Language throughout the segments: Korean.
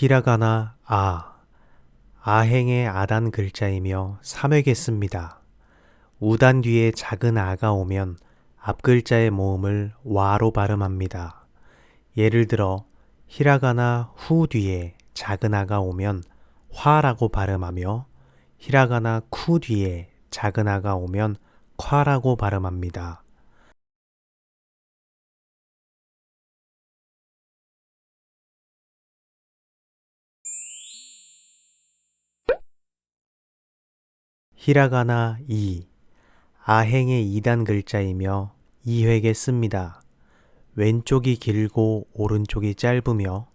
히라가나 아, 아행의 아단 글자이며 삼획에 씁니다. 우단 뒤에 작은 아가 오면 앞 글자의 모음을 와로 발음합니다. 예를 들어 히라가나 후 뒤에 작은 아가 오면 화라고 발음하며 히라가나 쿠 뒤에 작은 아가 오면 콰라고 발음합니다. 히라가나 이 아행의 2단 글자이며 2획에 씁니다. 왼쪽이 길고 오른쪽이 짧으며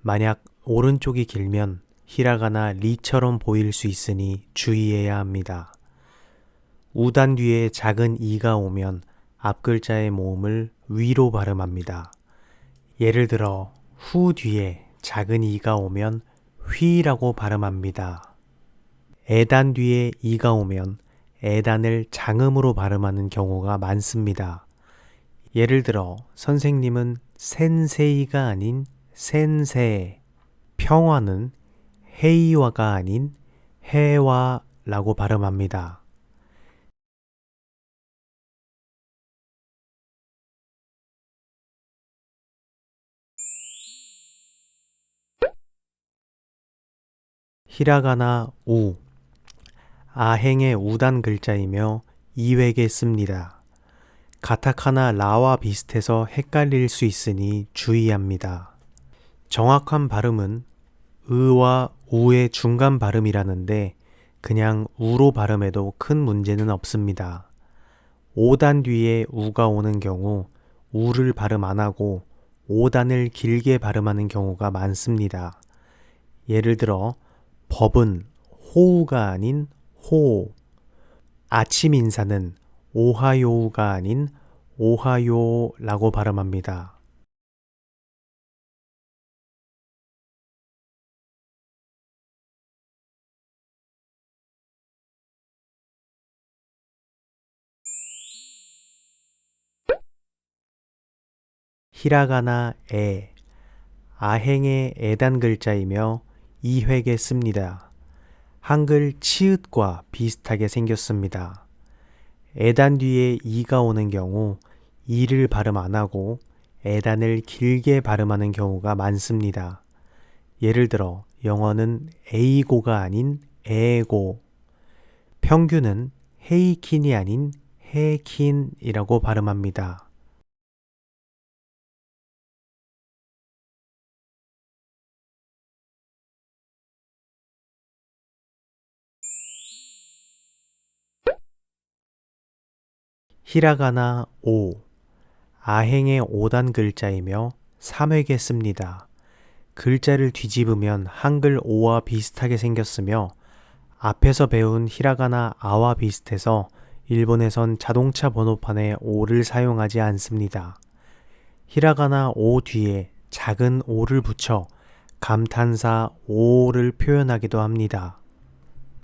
만약 오른쪽이 길면 히라가나 리처럼 보일 수 있으니 주의해야 합니다. 우단 뒤에 작은 이가 오면 앞 글자의 모음을 위로 발음합니다. 예를 들어 후 뒤에 작은 이가 오면 휘라고 발음합니다. 애단 뒤에 이가 오면 애단을 장음으로 발음하는 경우가 많습니다. 예를 들어 선생님은 센세이가 아닌 센세, 평화는 헤이와가 아닌 해와라고 발음합니다. 히라가나 우 아행의 우단 글자이며 이획에 씁니다. 가타카나 라와 비슷해서 헷갈릴 수 있으니 주의합니다. 정확한 발음은 의와 우의 중간 발음이라는데 그냥 우로 발음해도 큰 문제는 없습니다. 5단 뒤에 우가 오는 경우 우를 발음 안 하고 5단을 길게 발음하는 경우가 많습니다. 예를 들어 법은 호우가 아닌 호 아침 인사는 오하요우가 아닌 오하요라고 발음합니다. 히라가나 에 아행의 에단 글자이며 이획에 씁니다. 한글 치읓과 비슷하게 생겼습니다. 에단 뒤에 이가 오는 경우 이를 발음 안 하고 에단을 길게 발음하는 경우가 많습니다. 예를 들어 영어는 에이고가 아닌 에고, 평균은 헤이킨이 아닌 헤킨이라고 발음합니다. 히라가나 오 아행의 5단 글자이며 3획에 씁니다. 글자를 뒤집으면 한글 오와 비슷하게 생겼으며 앞에서 배운 히라가나 아와 비슷해서 일본에선 자동차 번호판에 오를 사용하지 않습니다. 히라가나 오 뒤에 작은 오를 붙여 감탄사 오를 표현하기도 합니다.